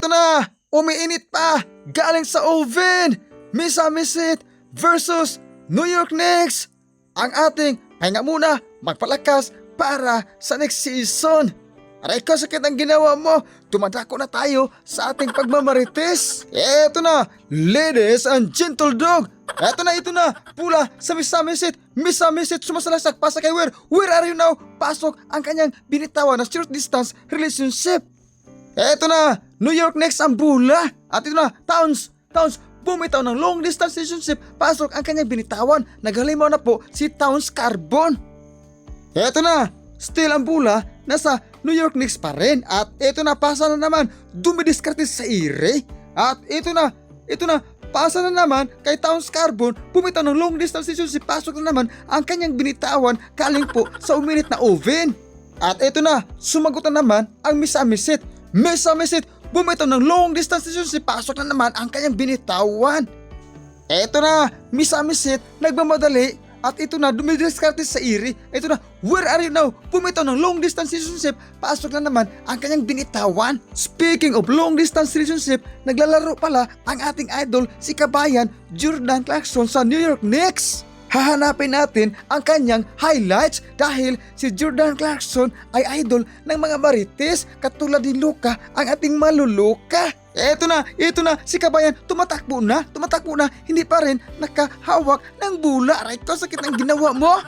Eto na! Umiinit pa! Galing sa oven! Misa Misit versus New York Knicks! Ang ating pahinga muna, magpalakas para sa next season. Aray ko, sakit ang ginawa mo. Tumadako na tayo sa ating pagmamarites. Eto na, ladies and gentle dog. Eto na, ito na, pula sa Miss Samisit. Miss Samisit, sumasalasak pa sa kay Where. Where are you now? Pasok ang kanyang binitawan na short distance relationship. Eto na, New York Knicks ang bula. At ito na, Towns, Towns, bumitaw ng long distance relationship. Pasok ang kanyang binitawan. Naghalimaw na po si Towns Carbon. Eto na, still ang bula, nasa New York Knicks pa rin. At eto na, pasa na naman, dumidiskarte sa ire. At ito na, ito na, pasa na naman kay Towns Carbon, bumitaw ng long distance relationship. Pasok na naman ang kanyang binitawan kaling po sa uminit na oven. At ito na, sumagot na naman ang Miss Amisit. Miss Amisit, bumitaw ng long distance relationship. Pasok na naman ang kanyang binitawan. Eto na, Miss Amisit, nagmamadali at ito na, dumidiskarte sa iri. Ito na, where are you now? Pumitaw ng long distance relationship. Pasok na naman ang kanyang binitawan. Speaking of long distance relationship, naglalaro pala ang ating idol si Kabayan Jordan Clarkson sa New York Knicks. Hahanapin natin ang kanyang highlights dahil si Jordan Clarkson ay idol ng mga marites katulad ni Luka ang ating maluluka. Eto na, eto na, si Kabayan tumatakbo na, tumatakbo na, hindi pa rin nakahawak ng bula. Aray ko, sakit ang ginawa mo.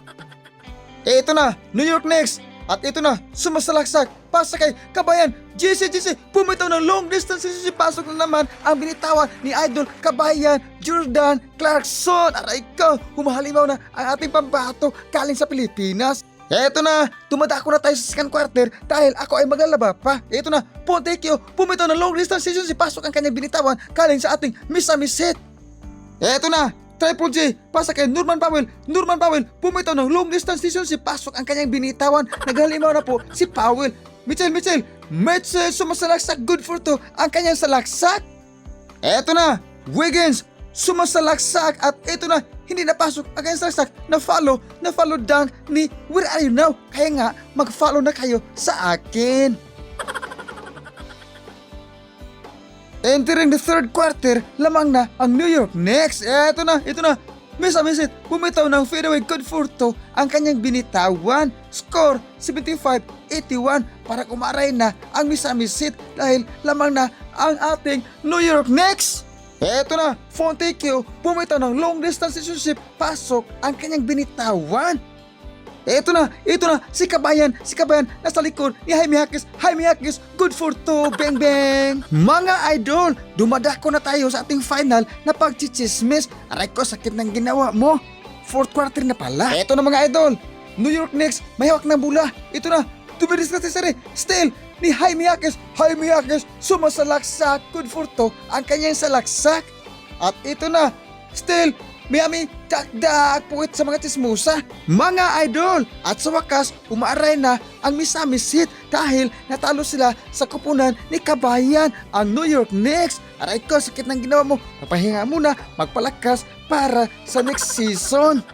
Eto na, New York Knicks. At ito na, sumasalaksak, pasa kay Kabayan, GC, GC, pumitaw ng long distance relationship, pasok na naman ang binitawan ni Idol Kabayan, Jordan Clarkson. Aray ko, humahalimaw na ang ating pambato galing sa Pilipinas. Eto na, tumadako na tayo sa second quarter dahil ako ay maglalaba pa. Eto na, Pontekyo, pumitaw ng long distance relationship, pasok ang kanyang binitawan galing sa ating Miss Amiset. Eto na, Triple J, pasa kay Norman Powell. Norman Powell, pumitaw ng long distance relationship, pasok ang kanyang binitawan. Naghalimaw na po si Powell. Mitchell, Mitchell, Mitchell, sumasalaksak, good for two, ang kanyang salaksak. Eto na, Wiggins, sumasalaksak at eto na, hindi napasok ang kanyang salaksak na follow, na follow dunk ni Where Are You Now? Kaya nga, mag-follow na kayo sa akin. Entering the third quarter, lamang na ang New York Knicks. Eto na, ito na. Miss Amisit, bumitaw ng fadeaway good for two ang kanyang binitawan. Score 75-81 para kumaray na ang Miss Amisit dahil lamang na ang ating New York Knicks. Eto na, Fontecchio, bumitaw ng long distance relationship, pasok ang kanyang binitawan. Eto na, ito na, si Kabayan, si Kabayan, nasa likod ni Jaime Hakis, Jaime Hakis, good for two, bang bang! Mga idol, dumadako na tayo sa ating final na pagchichismis. Aray ko, sakit ng ginawa mo. Fourth quarter na pala. Eto na mga idol, New York Knicks, may hawak ng bula. Ito na, tumidis na sari. Still, ni Jaime Hakis, Jaime Hakis, sumasalaksak, good for two, ang kanyang salaksak. At ito na, still, Miami, dakdak puwit sa mga tismusa. Mga idol! At sa wakas, umaaray na ang Misamis Heat dahil natalo sila sa kupunan ni Kabayan, ang New York Knicks. Aray ko, sakit ng ginawa mo. Papahinga muna, magpalakas para sa next season.